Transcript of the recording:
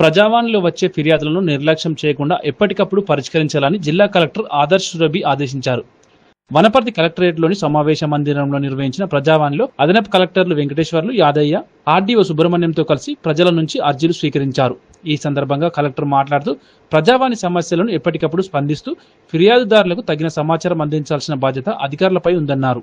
ప్రజావాణిలో వచ్చే ఫిర్యాదులను నిర్లక్ష్యం చేయకుండా ఎప్పటికప్పుడు పరిష్కరించాలని జిల్లా కలెక్టర్ ఆదర్శ్ రబి ఆదేశించారు. వనపర్తి కలెక్టరేట్లోని సమావేశ మందిరంలో నిర్వహించిన ప్రజావాణిలో అదనపు కలెక్టర్లు వెంకటేశ్వర్లు యాదయ్య ఆర్డీఓ సుబ్రహ్మణ్యంతో కలిసి ప్రజల నుంచి అర్జీలు స్వీకరించారు. ఈ సందర్భంగా కలెక్టర్ మాట్లాడుతూ ప్రజావాణి సమస్యలను ఎప్పటికప్పుడు స్పందిస్తూ ఫిర్యాదుదారులకు తగిన సమాచారం అందించాల్సిన బాధ్యత అధికారులపై ఉందన్నారు.